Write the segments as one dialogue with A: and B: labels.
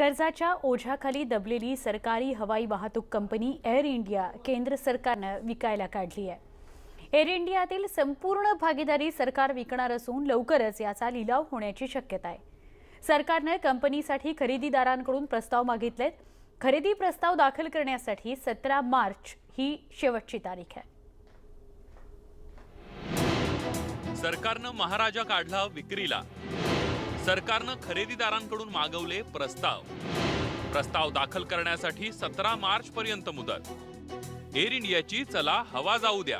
A: कर्जाच्या ओझ्याखाली दबलेली सरकारी हवाई वाहतूक कंपनी एअर इंडिया केंद्र सरकारनं विकायला काढली आहे. एअर इंडियातील संपूर्ण भागीदारी सरकार विकणार असून लवकरच याचा लिलाव होण्याची शक्यता आहे. सरकारनं कंपनीसाठी खरेदीदारांकडून प्रस्ताव मागितलेत. खरेदी प्रस्ताव दाखल करण्यासाठी सतरा मार्च ही शेवटची तारीख आहे.
B: सरकारनं महाराजा काढला विक्रीला. सरकारनं खरेदीदारांकडून मागवले प्रस्ताव. प्रस्ताव दाखल करण्यासाठी सतरा मार्च पर्यंत मुदत. एअर इंडियाची चला हवा जाऊ द्या.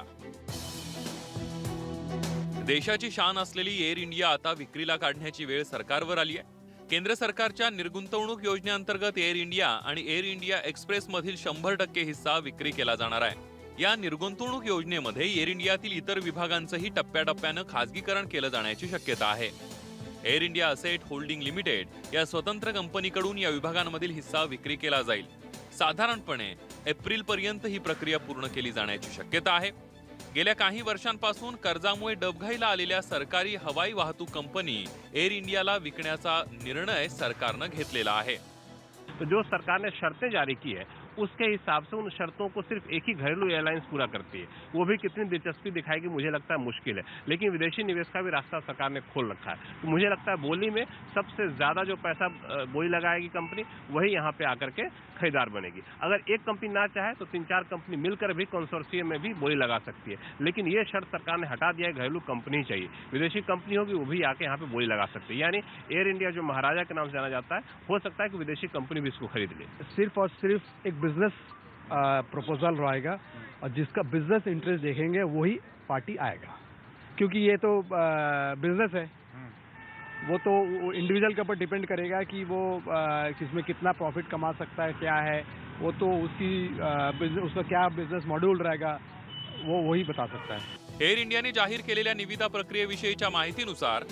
B: देशाची शान असलेली एअर इंडिया आता विक्रीला काढण्याची वेळ सरकारवर आली आहे. केंद्र सरकारच्या निर्गुंतवणूक योजनेअंतर्गत एअर इंडिया आणि एअर इंडिया एक्सप्रेस मधील शंभर टक्के हिस्सा विक्री केला जाणार आहे. या निर्गुंतवणूक योजनेमध्ये एअर इंडियातील इतर विभागांचंही टप्प्याटप्प्यानं खासगीकरण केलं जाण्याची शक्यता आहे. Air India asset holding limited या स्वतंत्र कंपनीकडून या विभागांमधील हिस्सा विक्री केला जाईल. साधारणपणे एप्रिल पर्यंत ही प्रक्रिया पूर्ण केली जाण्याची शक्यता आहे. गेल्या काही वर्षांपासून कर्जामुळे डबघाईला आलेल्या सरकारी हवाई वाहतूक कंपनी एअर इंडियाला विकण्याचा निर्णय सरकारनं घेतलेला आहे.
C: तो जो सरकार ने शर्तें जारी की है उसके हिसाब से उन शर्तों को सिर्फ़ एक ही घरेलू एयरलाइंस पूरा करती है। वो भी कितनी दिलचस्पी दिखाएगी, मुझे लगता है मुश्किल है। लेकिन विदेशी निवेश का भी रास्ता सरकार ने खोल रखा है। तो मुझे लगता है बोली में सबसे ज़्यादा जो पैसा बोली लगाएगी कंपनी, वही यहाँ पे आकर के खरीदार बनेगी। अगर एक कंपनी ना चाहे तो तीन चार कंपनी मिलकर भी कंसोर्शियम में भी बोली लगा सकती है। लेकिन ये शर्त सरकार ने हटा दिया है, घरेलू कंपनी चाहिए। विदेशी कंपनी होगी, वो भी आके यहाँ पे बोली लगा सकती है। यानी एयर इंडिया जो महाराजा के नाम से जाना जाता है, हो सकता है कि विदेशी कंपनी भी इसको खरीद ले।
D: सिर्फ़ और सिर्फ़ एक बिज़नेस प्रपोजल रहेगा और जिसका बिज़नेस इंटरेस्ट देखेंगे वही पार्टी आएगा। क्योंकि ये तो बिज़नेस है। वो तो इंडिविजुअल के ऊपर डिपेंड करेगा कि वो अ, किसमें कितना प्रॉफिट कमा सकता है क्या है। वो तो उसकी अ, उसका क्या बिज़नेस मॉड्यूल रहेगा वो वही बता सकता है।
B: एअर इंडियाने जाहीर केलेल्या निविदा प्रक्रियेविषयीच्या माहितीनुसार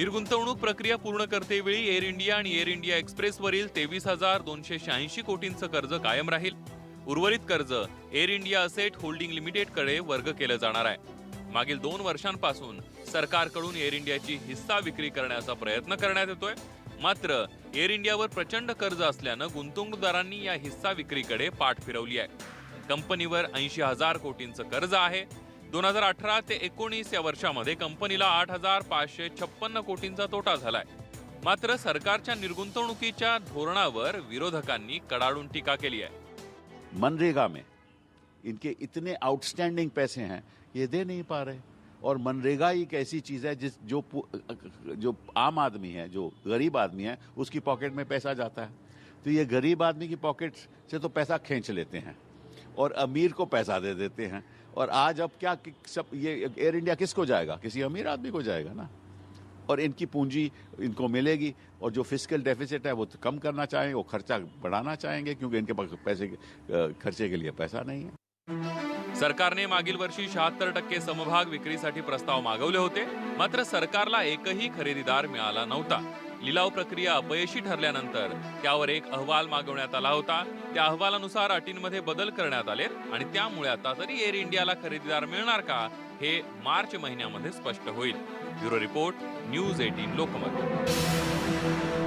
B: निर्गुंतवणूक प्रक्रिया पूर्ण करतेवेळी एअर इंडिया आणि एअर इंडिया एक्सप्रेसवरील तेवीस हजार दोनशे शहाऐंशी कोटींचं कर्ज कायम राहील. उर्वरित कर्ज एअर इंडिया असेट होल्डिंग लिमिटेडकडे वर्ग केलं जाणार आहे. मागील दोन वर्षांपासून सरकारकडून एअर इंडियाची हिस्सा विक्री करण्याचा प्रयत्न करण्यात येतोय. मात्र एअर इंडियावर प्रचंड कर्ज असल्यानं गुंतवणूकदारांनी या हिस्सा विक्रीकडे पाठ फिरवली आहे. कंपनीवर ऐंशी हजार कोटींचं कर्ज आहे. दोन हजार अठरा ते एकोणीस या वर्षामध्ये कंपनीला आठ हजार पाचशे छप्पन्न कोटींचा तोटा झालाय. मात्र सरकारच्या निर्गुंतवणुकीच्या धोरणावर विरोधकांनी कडाडून टीका केली आहे.
E: मनरेगा में इनके इतने आउटस्टैंडिंग पैसे हैं ये दे नहीं पा रहे. और मनरेगा एक ऐसी चीज है जिस जो पु- जो आम आदमी है जो गरीब आदमी है उसकी पॉकेट में पैसा जाता है. तो ये गरीब आदमी की पॉकेट से तो पैसा खींच लेते हैं और अमीर को पैसा दे देते हैं. और आज अब क्या सब ये एयर इंडिया किसको जाएगा? किसी अमीर आदमी को जाएगा ना? और इनकी पूंजी इनको मिलेगी और जो फ़िज़िकल डेफिसिट है वो तो कम करना चाहेंगे वो खर्चा बढ़ाना चाहेंगे क्योंकि इनके पास पैसे खर्चे के लिए पैसा नहीं है।
B: सरकारने मागील वर्षी शहात्तर टक्के समभाग विक्रीसाठी प्रस्ताव मागवले होते, मात्र सरकारला एकही खरेदीदार मिळाला नव्हता. लिलाव प्रक्रिया अपयशी ठरल्यानंतर त्यावर एक अहवाल मागवण्यात आला होता. त्या अहवालानुसार अटींमध्ये बदल करण्यात आले आणि त्यामुळे आता तरी एअर इंडियाला खरेदीदार मिळणार का हे मार्च महिन्यामध्ये स्पष्ट होईल. Bureau report news eighteen Lokmat.